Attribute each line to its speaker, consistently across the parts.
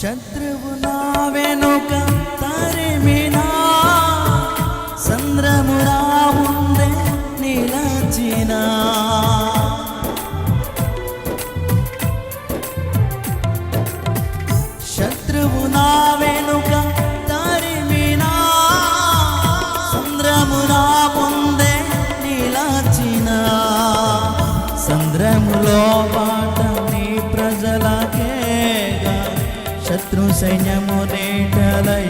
Speaker 1: శత్రువు నా వెను సైన్యము నేటలయమైపోగా.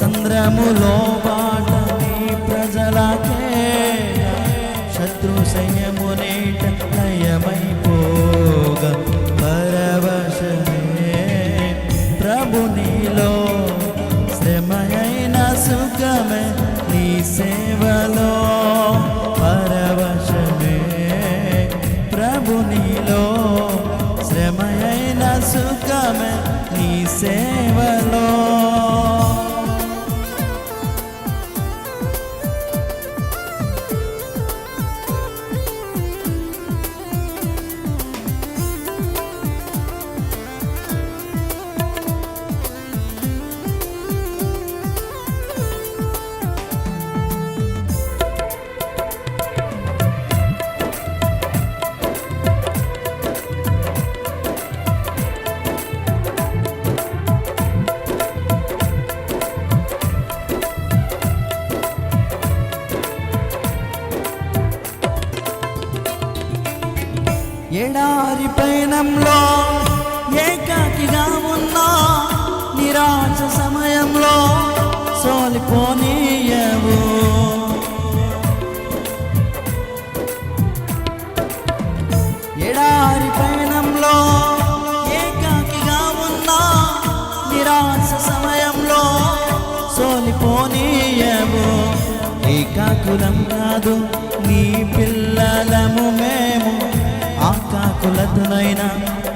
Speaker 1: సంద్రములో పాట నీ ప్రజలకే. శత్రు సైన్యము నేటలయమైపోగా. పరవశమే ప్రభు నీలో శ్రమయైన సుఖమే నీ సే ఎడారి పయనంలో ఏకాకిగా ఉన్నా నిరాశ సమయంలో సోలిపోనీయవు. ఎడారి పయనంలో ఏకాకిగా ఉన్నా నిరాశ సమయంలో సోలిపోనీయవు. ఏకాకులం కాదు నీ పిల్లలము మేము. ఆకులతోనైనా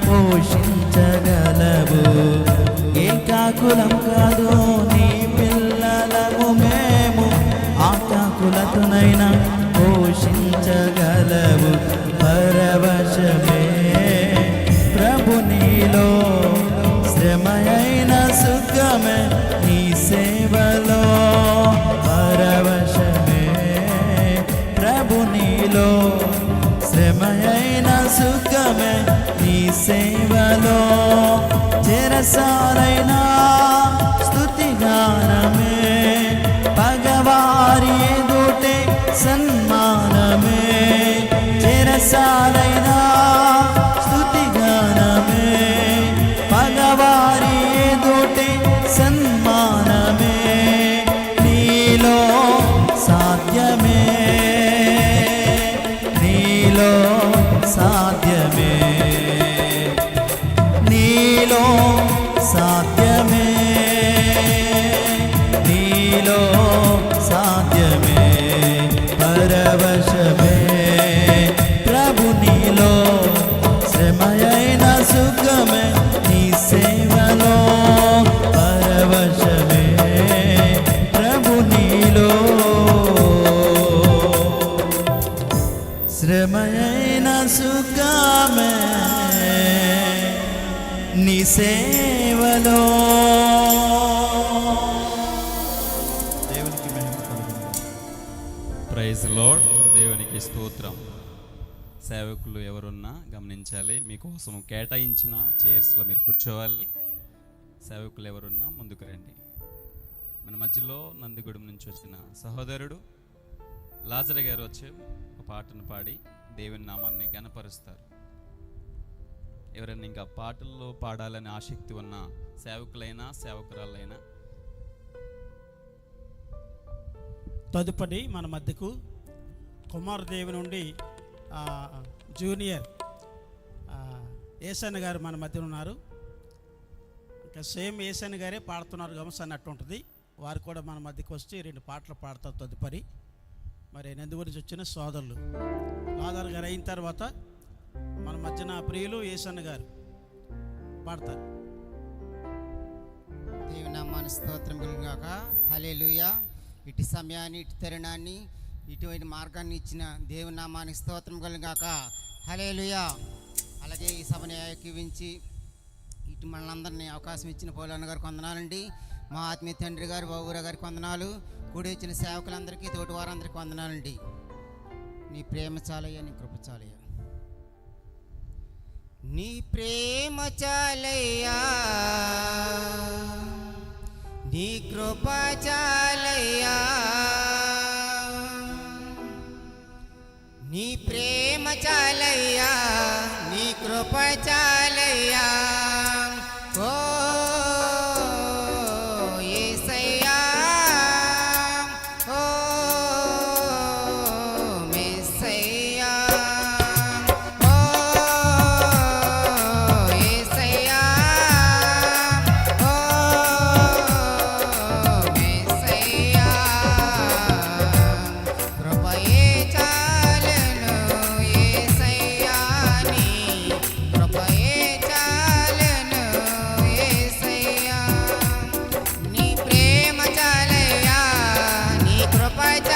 Speaker 1: పోషించగలవు. ఏకాకులం కాదు నీ పిల్లలము మేము. ఆకాకులతోనైనా పోషించగలవు. సుఖమే నీ సేవలో. చెరసాలైనా స్తుతిగానమే పగవారి ఎదుటే సన్మానమే. చెరసాలైనా స్తుతిగానమే పగవారి ఎదుటే సన్మానమే. నీలో సాధ్యమే. నీలో సుఖమే నీ సేవలో పరవశమే ప్రభు నీలో శ్రమయైన సుఖమే నీ సేవలో.
Speaker 2: ప్రైజ్ దేవునికి స్తోత్రం. సేవకులు ఎవరున్నా గమనించాలి. మీకోసం కేటాయించిన చైర్స్లో మీరు కూర్చోవాలి. సేవకులు ఎవరున్నా ముందుకు రండి. మన మధ్యలో నందిగూడెం నుంచి వచ్చిన సహోదరుడు లాజర్ గారు వచ్చి ఒక పాటను పాడి దేవుని నామాన్ని గనపరుస్తారు ఎవరైనా ఇంకా పాటల్లో పాడాలని ఆసక్తి ఉన్న సేవకులైనా సేవకురాలైనా
Speaker 3: తదుపరి మన మధ్యకు కుమారదేవి నుండి జూనియర్. ఆ, ఏసన్ గారు మన మధ్య ఉన్నారు. ఇంకా సేమ్ ఏసన్ గారే పాడుతున్నారు గమస్ అన్నట్టు ఉంటుంది. వారు కూడా మన మధ్యకి వచ్చి రెండు పాటలు పాడతారు తదుపరి. మరి నందు గురించి వచ్చిన సోదరులు. ఫాదర్ గారు అయిన తర్వాత మన మధ్యన ప్రియులు ఏసన్న గారు పాడతారు.
Speaker 4: దేవుని నామాన స్తోత్రం హలే లూయా ఇటు సమయాన్ని ఇటు తరుణాన్ని ఇటువంటి మార్గాన్ని ఇచ్చిన దేవుని నామానికి స్తోత్రం కలిగాక. హలేలుయా అలాగే ఈ సభని ఏకీవించి ఇటు మనందరినీ అవకాశం ఇచ్చిన పోలన్న గారికి వందనాలండి. మా ఆత్మీయ తండ్రి గారు బాబురా గారికి వందనాలు. కూడి వచ్చిన సేవకులందరికీ తోటి వారందరికీ వందనాలండి. నీ ప్రేమ చాలయ్య నీ కృప చాలయ్య. నీ ప్రేమ చాలయ్యా. నీ కృప చాలయ్యా. నీ Provide